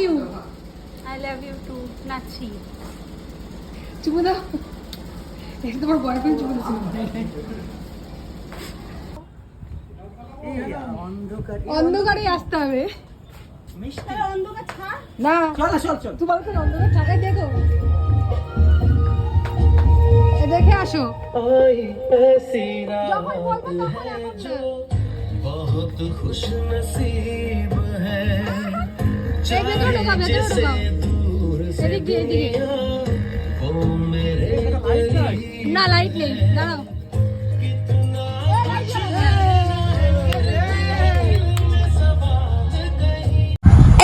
You I love you too নাচি চুমু দাও এটা তোমার বয়ফ্রেন্ড চুমু দিচ্ছে অন্ধকারে আসতে হবে অন্ধকার ছাড় না চল চল চল তোমার কোন অন্ধকার থাকাই দেখো এ দেখে আসো যখন বলবো তখন এখন না। बहुत खुश नसीब है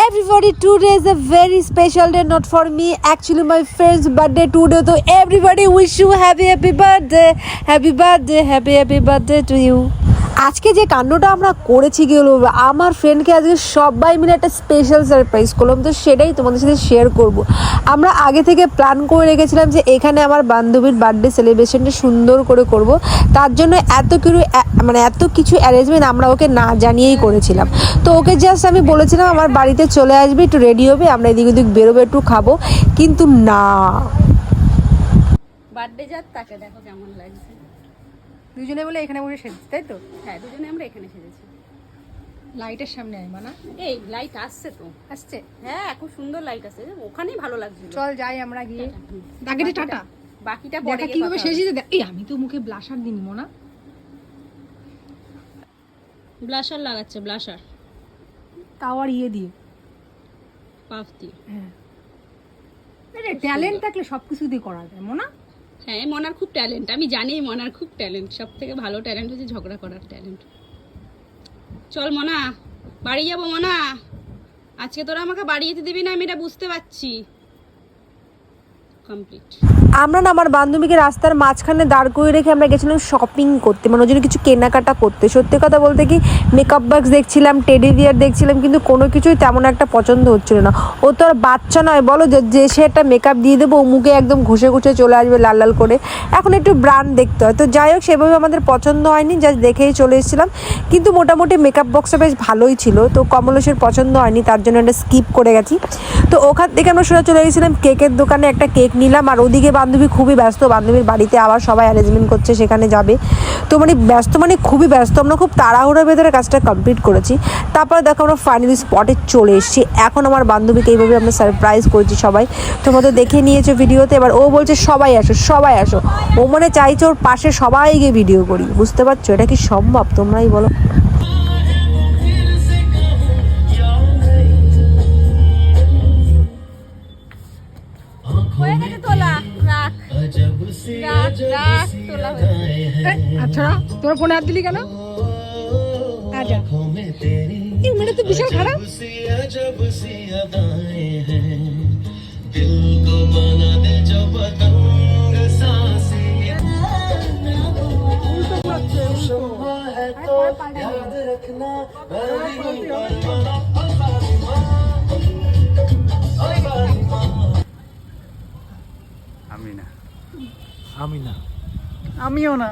everybody today is a very special day not for me actually my friend's birthday today so everybody wish you happy happy birthday happy birthday happy happy birthday to you আজকে যে কাণ্ডটা আমরা করেছি হলো আমার ফ্রেন্ডকে আজকে সবাই মিলে একটা স্পেশাল সারপ্রাইজ করলাম, তো সেটাই তোমাদের সাথে শেয়ার করব। আমরা আগে থেকে প্ল্যান করে রেখেছিলাম যে এখানে আমার বান্ধবীর বার্থডে সেলিব্রেশনটা সুন্দর করে করব। তার জন্য এত কিছু মানে এত কিছু অ্যারেঞ্জমেন্ট আমরা ওকে না জানিয়েই করেছিলাম। তো ওকে জাস্ট আমি বলেছিলাম, আমার বাড়িতে চলে আসবে, একটু রেডি হবে, আমরা এদিক ওদিক বেরোবো, একটু খাব। কিন্তু না। বার্থডে যার তাকে দেখো কেমন লাগছে। দুজনে বলে এখানে বসে সেজছি তাই তো? হ্যাঁ দুজনে আমরা এখানে সেজেছি। লাইটের সামনে আয় মানা। এই লাইট আসছে তো। আসছে? হ্যাঁ খুব সুন্দর লাইট আছে ওখানেই ভালো লাগছিল। চল যাই আমরা গিয়ে। টাটা বাকিটা পরে কীভাবে শেষ এই আমি তো মুখে ব্লাশার দিনি মোনা। ব্লাশার লাগাচ্ছে ব্লাশার তাও আর ইয়ে দিয়ে। পাফ দিয়ে। হ্যাঁ। ট্যালেন্ট থাকলে সব কিছু দিয়ে করা যায় মোনা। হ্যাঁ মনার খুব ট্যালেন্ট আমি জানি মনার খুব ট্যালেন্ট সব থেকে ভালো ট্যালেন্ট হচ্ছে ঝগড়া করার ট্যালেন্ট চল মনা, বাড়ি যাব মনা। আজকে তোরা আমাকে বাড়ি যেতে দিবি না, আমি এটা বুঝতে পারছি। কমপ্লিট আমরা না আমার বান্ধবীকে রাস্তার মাঝখানে দাঁড় করে রেখে আমরা গেছিলাম শপিং করতে মানে ওই জন্য কিছু কেনাকাটা করতে। সত্যি কথা বলতে কি মেকআপ বক্স দেখছিলাম টেডি বিয়ার দেখছিলাম, কিন্তু কোনো কিছুই তেমন একটা পছন্দ হচ্ছিল না। ও তো আর বাচ্চা নয়, বলো যে সে একটা মেকআপ দিয়ে দেবো, ও মুখে একদম ঘষে ঘুষে চলে আসবে লাল লাল করে। এখন একটু ব্র্যান্ড দেখতে হয়। তো যাই হোক, সেভাবে আমাদের পছন্দ হয়নি জাস্ট দেখেই চলে এসেছিলাম। কিন্তু মোটামুটি মেকআপ বক্সটা বেশ ভালোই ছিল। তো কমলেশের পছন্দ হয়নি, তার জন্য একটা স্কিপ করে গেছি। তো ওখান থেকে আমরা সোজা চলে গেছিলাম কেকের দোকানে একটা কেক নিলাম, আর ওদিকে বান্ধবী খুবই ব্যস্ত, বান্ধবীর বাড়িতে আবার সবাই অ্যারেঞ্জমেন্ট করছে, সেখানে যাবে। তো মানে ব্যস্ত মানে খুবই ব্যস্ত। আমরা খুব তাড়াহুড়োর ভেতরে কাজটা কমপ্লিট করেছি। তারপরে দেখো আমরা ফাইনালি স্পটে চলে এসেছি। এখন আমার বান্ধবীকে এইভাবে আমরা সারপ্রাইজ করেছি সবাই। তোমরা তো দেখে নিয়েছো ভিডিওতে। এবার ও বলছে, সবাই আসো সবাই আসো। ও মানে চাইছে ওর পাশে সবাই গিয়ে ভিডিও করি। বুঝতে পারছ? এটা কি সম্ভব? তোমরাই বলো। আচ্ছা তোর ফোনে হাত দিলি কেন? মেয়েটা তো বিশাল খারাপ। আমি না আমি না আমিও না।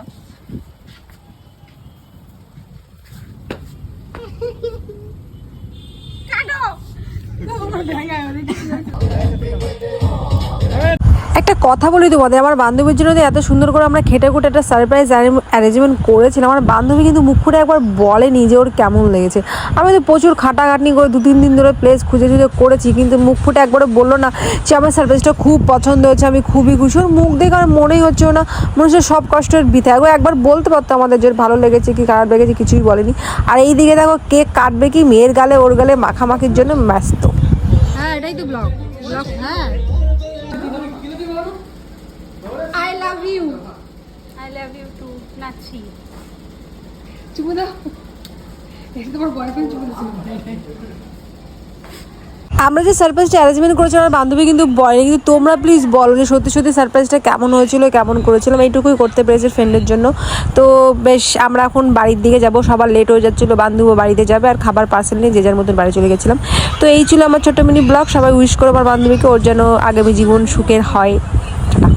একটা কথা বলি তোমাদের, আমার বান্ধবীর জন্য এত সুন্দর করে আমরা খেটে খুঁটে একটা সারপ্রাইজ অ্যারেঞ্জমেন্ট করেছিলাম, আমার বান্ধবী কিন্তু মুখ ফুটে একবার বলেনি যে ওর কেমন লেগেছে। আমি তো প্রচুর খাটাখাটনি করে দু তিন দিন ধরে প্লেস খুঁজে খুঁজে করেছি, কিন্তু মুখ ফুটে একবারে বলল না যে আমার সারপ্রাইজটা খুব পছন্দ হয়েছে, আমি খুবই খুশি। ওর মুখ দেখে আমার মনেই হচ্ছে না, মনে হচ্ছে সব কষ্টের বিথা। একবার একবার বলতে পারতো আমাদের যে ভালো লেগেছে কি খারাপ লেগেছে, কিছুই বলেনি। আর এই দিকে দেখো কেক কাটবে কি, মেয়ের গালে, ওর গালে মাখামাখির জন্য ব্যস্ত। হ্যাঁ এটাই তো ব্লগ ব্লগ হ্যাঁ I love you I love you too নাচি চুমু দাও এটা তোমার বয়ফ্রেন্ড চুমু দিচ্ছে আমরা যে সারপ্রাইজটা অ্যারেঞ্জমেন্ট করেছিলাম আমার বান্ধবী কিন্তু বলেনি কিন্তু তোমরা প্লিজ বলো যে সত্যি সত্যি সারপ্রাইজটা কেমন হয়েছিল কেমন করেছিলাম এইটুকুই করতে পেরেছি ফ্রেন্ডের জন্য। তো বেশ আমরা এখন বাড়ির দিকে যাব সবার লেট হয়ে যাচ্ছিল বান্ধবী বাড়িতে যাবে আর খাবার পার্সেল নিয়ে যে যার মতন বাড়ি চলে গেছিলাম। তো এই ছিল আমার ছোট্ট মিনি ব্লগ সবাই উইশ করো আমার বান্ধবীকে ওর যেন আগামী জীবন সুখের হয়। টাটা।